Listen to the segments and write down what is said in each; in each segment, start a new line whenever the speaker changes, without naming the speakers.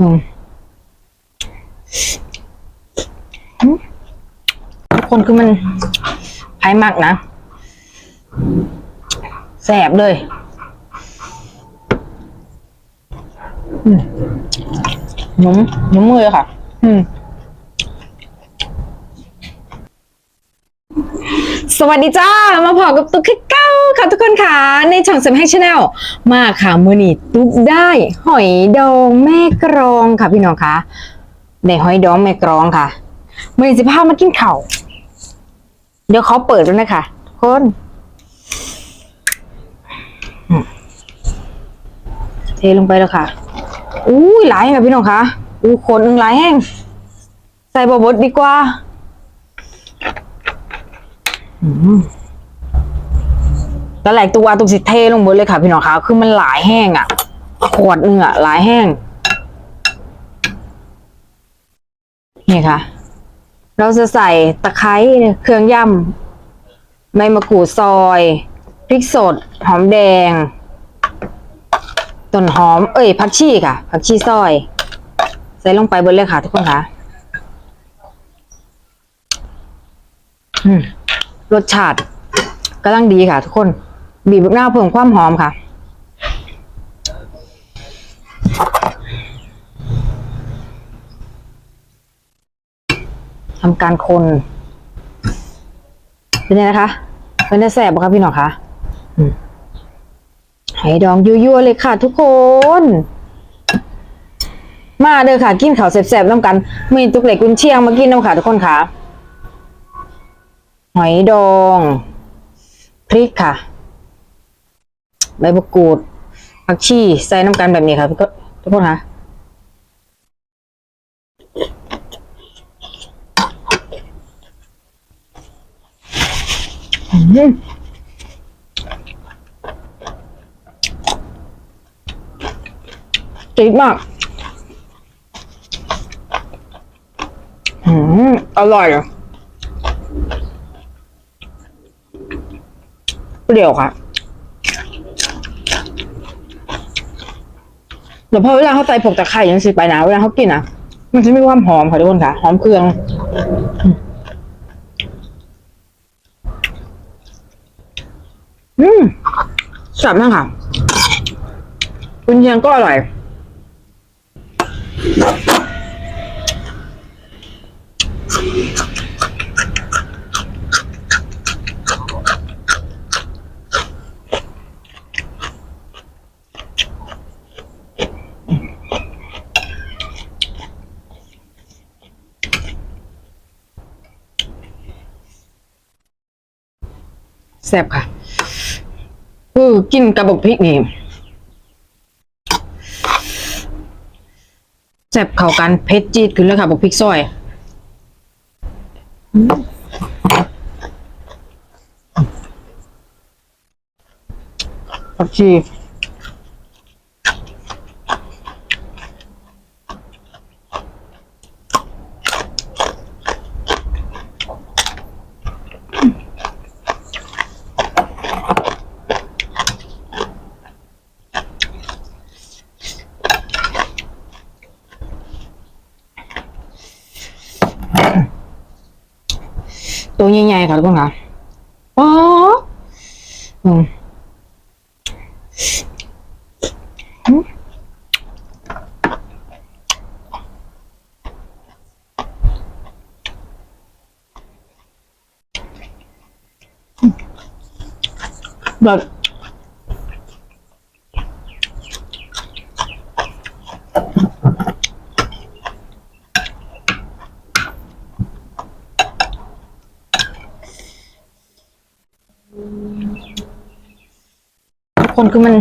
อืมอืมทุกคนคือมันไพ่มากนะแสบเลยอืมหนุ่มหนุ่มมือเลยค่ะ อืมสวัสดีจ้า มาพอกับตุ๊กขี้เก้า ค่ะทุกคนค่ะ ในช่องสมแฮกชาแนลมาค่ะมือนี่ตุ๊กได้ หอยดองแม่กรองค่ะพี่น้องคะได้หอยดองแม่กรองค่ะมือนี้สิพามากินเข้าเดี๋ยวเขาเปิดแล้วนะคะทุกคนเทลงไปแล้วค่ะอุ้ยหลายค่ะพี่น้องคะอู้คนหลายแห้งใส่บะบดดีกว่าตอน แรกตัวตุกสิเทลงหมดเลยค่ะพี่น้องคะคือมันหลายแห้งอะ ขวดหนึ่งอะหลายแห้ง นี่ค่ะ เราจะใส่ตะไคร้เครื่องยำใบมะกรูดซอย พริกสด หอมแดง ต้นหอม เอ้ยผักชีค่ะ ผักชีซอย ใส่ลงไปบนเลยค่ะทุกคนค่ะรสชาติกำลังดีค่ะทุกคน บีบมะนาวเพิ่มความหอมค่ะ ทำการคนเป็นไงนะคะเป็นได้แสบปะคะพี่หนอคะอืมให้ดองยั่วๆเลยค่ะทุกคน มาเด้อค่ะ กินข้าวแสบๆน้ำกันมีตุกเหล็กกุนเชียงมากินน้ำค่ะทุกคนค่ะ หอยดอง พริกค่ะ ใบมะกรูดผักชีใส่น้ำกันแบบนี้ค่ะทุกคนทุกคนค่ะอืมจี๊ดมากอืมอร่อยอะเปรี้ยวค่ะ แต่พอเวลาเขาใส่ผงตะไคร้ยังสิไปนะเวลาเขากินอะ มันจะมีความหอมค่ะทุกคนค่ะ หอมเครื่องอืมสับมากค่ะคุณเชียงก็อร่อย แซ่บค่ะคือกินกระบอกพริกนี่แซ่บเข้ากันเผ็ดจี๊ดขึ้นเลยค่ะบอกพริกซอยอืมผักชี ตัวใหญ่ๆค่ะทุกค คนคือมัน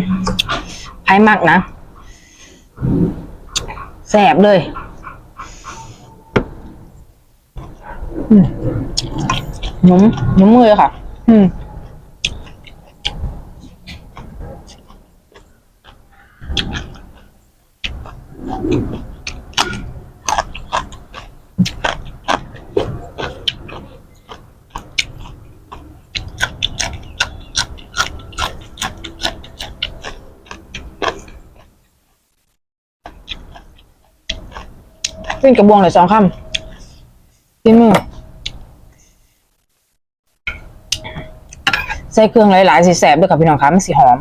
ไพ่มากนะแสบเลยหนุ่มหนุ่มมือเลยค่ะ อืม กินกระบวงเลยสองคำกินมือใส่เครื่องหลาย ๆสิแสบด้วยค่ะพี่น้องคะมันสีหอม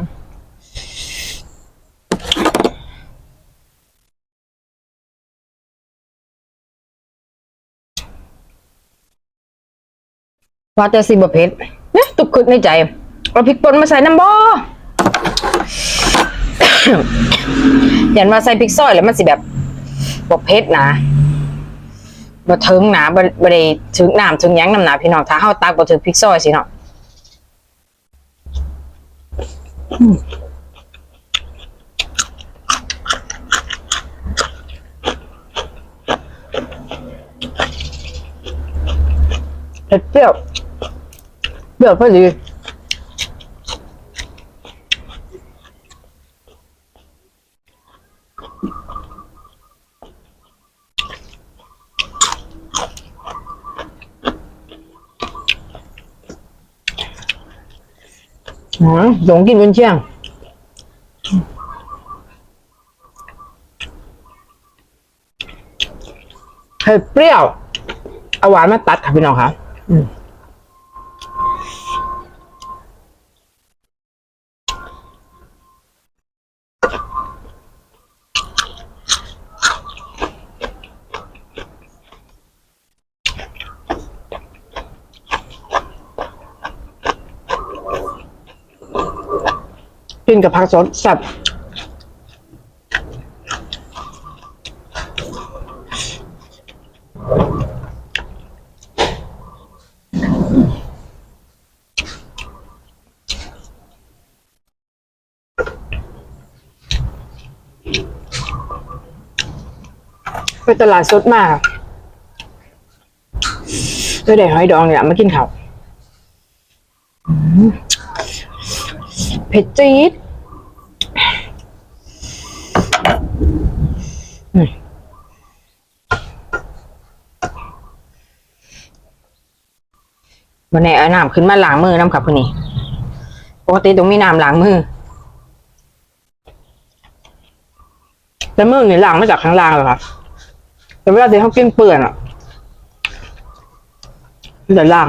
ว่าแต่สิบเพชรเนี่ยตุกขึ้นในใจเอาพริกป่นมาใส่น้ำบ่ยันว่าใส่พริกซอยแล้วมันสิแบบ บ่เผ็ดนะบ่ถึงนะบ่บ่ได้ถึงน้ำถึงหยังน้ำหนาพี่น้องถ้าเฮาตักบ่ถึงพริกซอยสิเนาะเผ็ดเปรี้ยวเปรี้ยวพอดี อ๋อ หลงกินบนเชียง เผ็ดเปรี้ยวเอาหวานมาตัดค่ะพี่น้องค่ะอืม นกับผักสดแซ่บไปตลาดสดมากด้วยได้หอยดองเนี่ยมากินข้าวเผ็ดจี๊ด วันนี้เอาน้ำขึ้นมาล้างมือน้ำขับพอนี่ปกติต้องมีน้ำล้างมือแต่มือนี่ล้างมาจากข้างล่างเลยครับแต่เวลาที่เขากินเปื่อนอะเดี๋ยวล้าง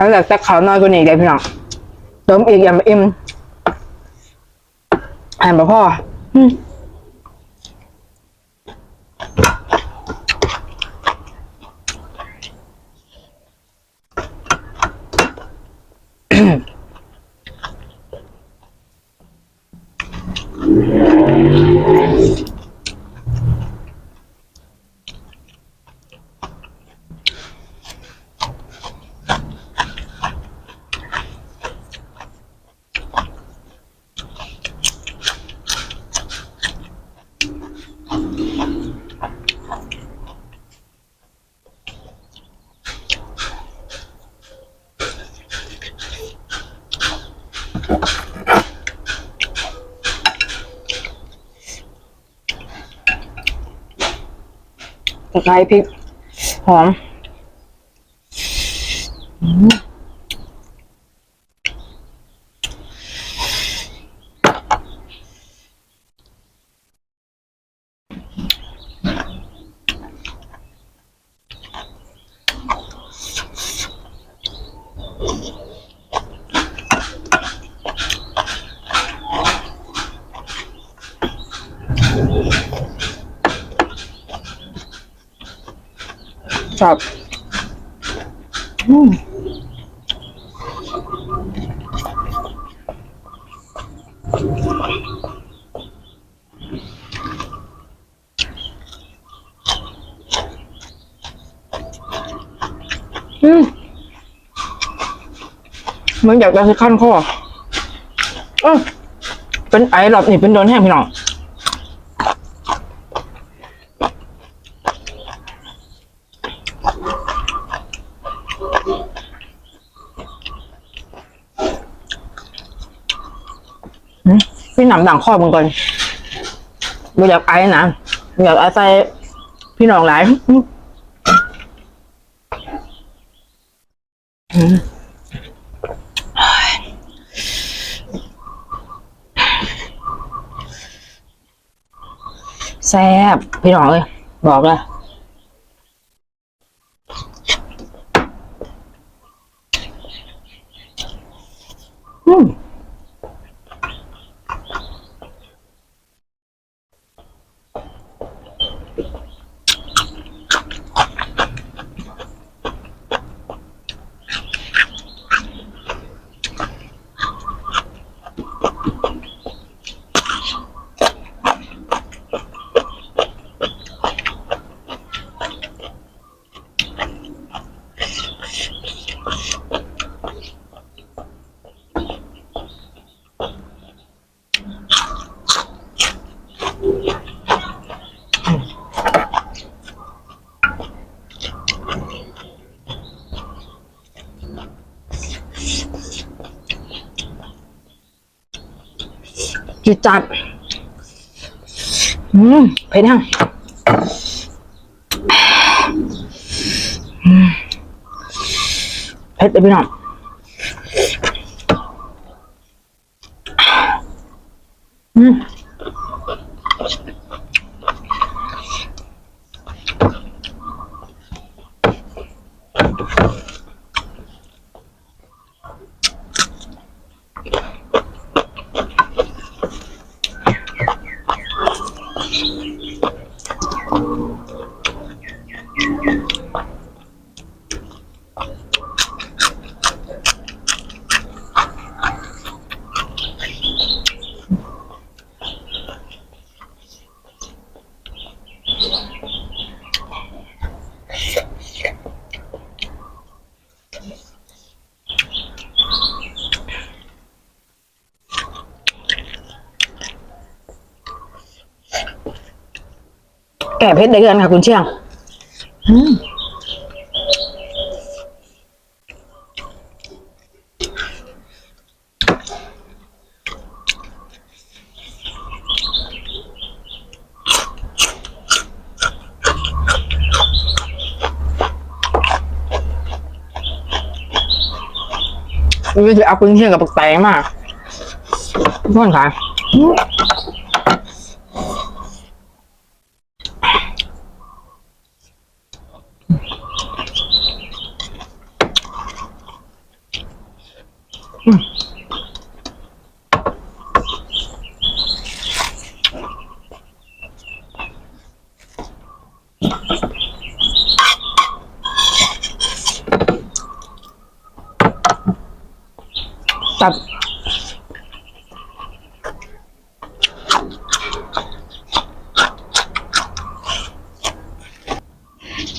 แล้วแต่จะเขาน้อยกว่านี้ได้พี่น้องเติมอีกอย่างอิ่มอ่านบ่พ่ออืม ตะไคร้พริกหอม ชอบอืมอืมมันอยากได้ที่ขั้นคอเออเป็นไอหลอบนี่เป็นโดนแห้งพี่น้อง พี่หนำดังข้อมึงก่อนไม่อยากไอ้นะอยากไอ้ใส่พี่น้องหลายแซ่บพี่น้องเลยบอกเลยอืม จิจัด อืมเผ็ดยังอืมเผ็ดเลยพี่น้องอืม แก่เผ็ดได้เกินค่ะคุณเชียงอืมนี่คือเอาคุณเชียงกับปักแตงมากทุกคนค่ะ ตับ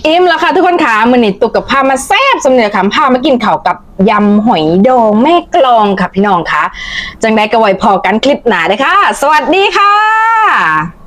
อิ่มแล้วค่ะทุกคนค่ะมือนี่ตุกกับพามาแซ่บสำเนียงค่ะพามากินข้าวกับยำหอยดองแม่กลองค่ะพี่น้องค่ะ จังได้กระไว้พอกันคลิปหนาเลยค่ะ สวัสดีค่ะ